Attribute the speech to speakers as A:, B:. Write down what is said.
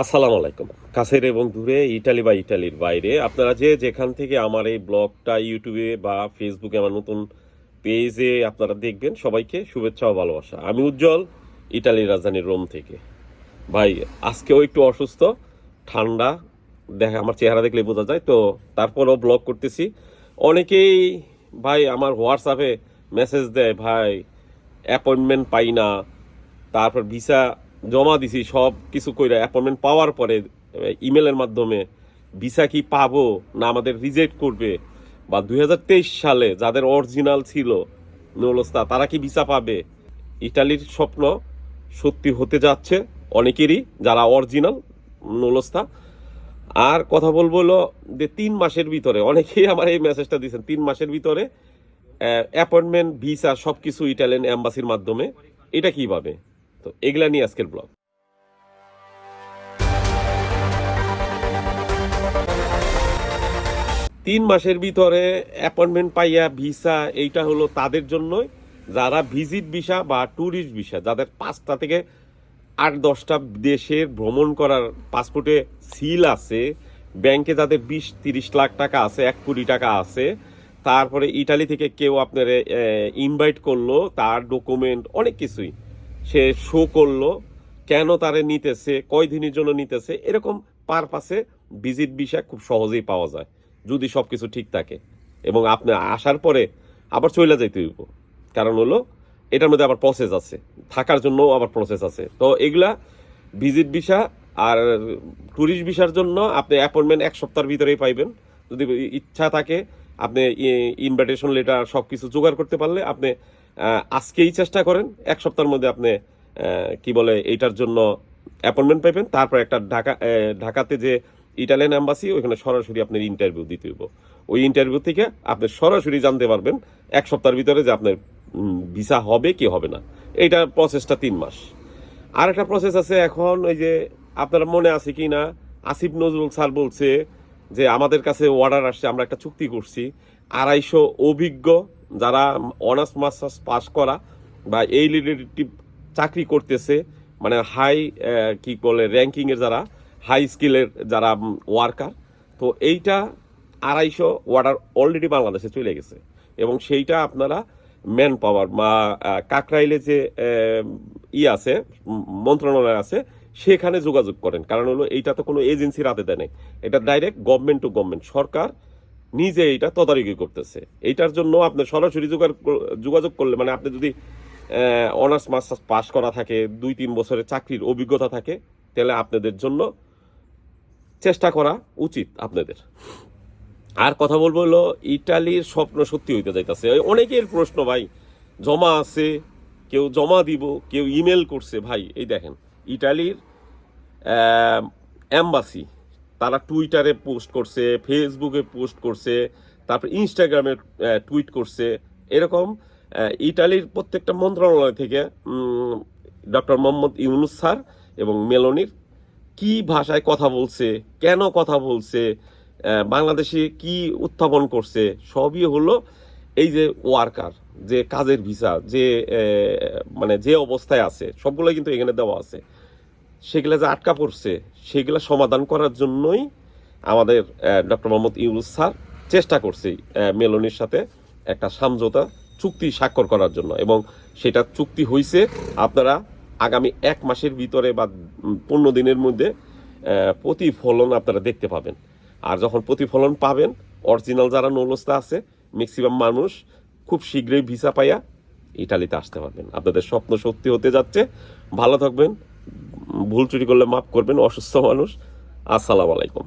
A: আসসালামু আলাইকুম। কাছের এবং দূরে, ইটালি বা ইটালির বাইরে, আপনারা যে যেখান থেকে আমার এই ব্লগটা ইউটিউবে বা ফেসবুকে আমার নতুন পেজে আপনারা দেখবেন, সবাইকে শুভেচ্ছা ও ভালোবাসা। আমি উজ্জ্বল, ইটালির রাজধানী রোম থেকে। ভাই, আজকেও একটু অসুস্থ, ঠান্ডা, দেখা, আমার চেহারা দেখলে বোঝা যায়, তো তারপরও ব্লগ করতেছি। অনেকেই, ভাই, আমার হোয়াটসঅ্যাপে মেসেজ দেয়, ভাই অ্যাপয়েন্টমেন্ট পাই না, তারপর ভিসা জমা দিছি, সব কিছু কইরা অ্যাপয়েন্টমেন্ট পাওয়ার পরে ইমেলের মাধ্যমে ভিসা কি পাবো না আমাদের রিজেক্ট করবে? বা দু হাজার তেইশ সালে যাদের অরিজিনাল ছিল নৌলস্তা তারা কি ভিসা পাবে? ইটালির স্বপ্ন সত্যি হতে যাচ্ছে অনেকেরই যারা অরিজিনাল নৌলস্তা আর কথা বলব হলো যে তিন মাসের ভিতরে, অনেকেই আমার এই মেসেজটা দিয়েছেন, তিন মাসের ভিতরে অ্যাপয়েন্টমেন্ট ভিসা সব কিছু ইটালিয়ান অ্যাম্বাসির মাধ্যমে, এটা কীভাবে তো এগুলা নিয়ে আজকের ব্লগ। তিন মাসের ভিতরে অ্যাপয়েন্টমেন্ট পাইয়া ভিসা এইটা হলো তাদের জন্যই। যারা ভিজিট ভিসা বা ট্যুরিস্ট ভিসা যাদের পাঁচটা থেকে আট, দশটা দেশের ভ্রমণ করার পাসপোর্টে সিল আছে ব্যাংকে যাদের বিশ, তিরিশ লাখ টাকা আছে, এক কোটি টাকা আছে, তারপরে ইটালি থেকে কেউ আপনার ইনভাইট করল, তার ডকুমেন্ট অনেক কিছুই। সে শো করল, কেন তারে নিতেছে, কয় দিনের জন্য নিতেছে, এরকম পারপাসে ভিজিট ভিসা খুব সহজেই পাওয়া যায়, যদি সব কিছু ঠিক থাকে। এবং আপনি আসার পরে আবার চলে যাইতে হইব। কারণ হলো, এটার মধ্যে আবার প্রসেস আছে, থাকার জন্য আবার প্রসেস আছে। তো এগুলা ভিজিট ভিসা আর ট্যুরিস্ট ভিসার জন্য আপনি অ্যাপয়েন্টমেন্ট এক সপ্তাহের ভিতরেই পাইবেন। যদি ইচ্ছা থাকে, আপনি ইনভাইটেশন লেটার সব কিছু জোগাড় করতে পারলে আপনি আজকেই চেষ্টা করেন। এক সপ্তাহের মধ্যে আপনি কি বলে, এইটার জন্য অ্যাপয়েন্টমেন্ট পাইবেন। তারপর একটা ঢাকা ঢাকাতে যে ইটালিয়ান অ্যাম্বাসি ওইখানে সরাসরি আপনার ইন্টারভিউ দিতে হইব। ওই ইন্টারভিউ থেকে আপনি সরাসরি জানতে পারবেন এক সপ্তাহের ভিতরে যে আপনার ভিসা হবে কি হবে না। এইটার প্রসেসটা তিন মাস। আর একটা প্রসেস আছে এখন, ওই যে আপনার মনে আছে কি না? আসিফ নজরুল স্যার বলছে যে, আমাদের কাছে অর্ডার আসছে, আমরা একটা চুক্তি করছি। আড়াইশো অভিজ্ঞ যারা অনার্স মাস্টার্স পাস করা বা এই রিলেটিভ চাকরি করতেছে মানে হাই কি বলে র্যাঙ্কিংয়ের যারা হাই স্কিলের যারা ওয়ার্কার তো এইটা আড়াইশো ওয়ার্ডার অলরেডি বাংলাদেশে চলে গেছে। এবং সেইটা আপনারা ম্যান পাওয়ার বা কাকরাইলে যে ই আছে মন্ত্রণালয় আছে, সেখানে যোগাযোগ করেন। কারণ হলো এইটা তো কোনো এজেন্সির হাতে দেয় নাই। এটা ডাইরেক্ট গভর্নমেন্ট টু গভর্নমেন্ট সরকার নিজে এইটা তদারকি করতেছে। এইটার জন্য আপনি সরাসরি যোগাযোগ করলে মানে আপনি যদি অনার্স মাস্টার্স পাশ করা থাকে, দুই তিন বছরের চাকরির অভিজ্ঞতা থাকে, তাহলে আপনাদের জন্য চেষ্টা করা উচিত আপনাদের। আর কথা বলব হলো, ইটালির স্বপ্ন সত্যি হইতে যাইতেছে। অনেকের প্রশ্ন, ভাই, জমা আছে, কেউ জমা দিব, কেউ ইমেল করছে। ভাই, এই দেখেন, ইটালির অ্যাম্বাসি তারা টুইটারে পোস্ট করছে ফেসবুকে পোস্ট করছে, তারপর ইনস্টাগ্রামে টুইট করছে, এরকম ইটালির প্রত্যেকটা মন্ত্রণালয় থেকে ডক্টর মোহাম্মদ ইউনুস স্যার এবং মেলনির কি ভাষায় কথা বলছে, কেন কথা বলছে বাংলাদেশে কি উত্থাপন করছে, সবই হলো এই যে ওয়ার্কার, যে কাজের ভিসা, যে মানে যে অবস্থায় আছে সবগুলো কিন্তু এখানে দেওয়া আছে। সেগুলা যে আটকা পড়ছে, সেগুলা সমাধান করার জন্যই আমাদের ডক্টর মোহাম্মদ ইউনুস স্যার চেষ্টা করছে মেলনির সাথে একটা সমঝোতা চুক্তি স্বাক্ষর করার জন্য। এবং সেটা চুক্তি হয়েছে আপনারা আগামী এক মাসের ভিতরে বা পনেরো দিনের মধ্যে প্রতিফলন আপনারা দেখতে পাবেন। আর যখন প্রতিফলন পাবেন, অরিজিনাল যারা নৌলস্তা আছে ম্যাক্সিমাম মানুষ খুব শীঘ্রই ভিসা পাইয়া ইটালিতে আসতে পারবেন। আপনাদের স্বপ্ন সত্যি হতে যাচ্ছে। ভালো থাকবেন। ভুল চুরি করলে মাফ করবেন অসুস্থ মানুষ। আসসালামু আলাইকুম।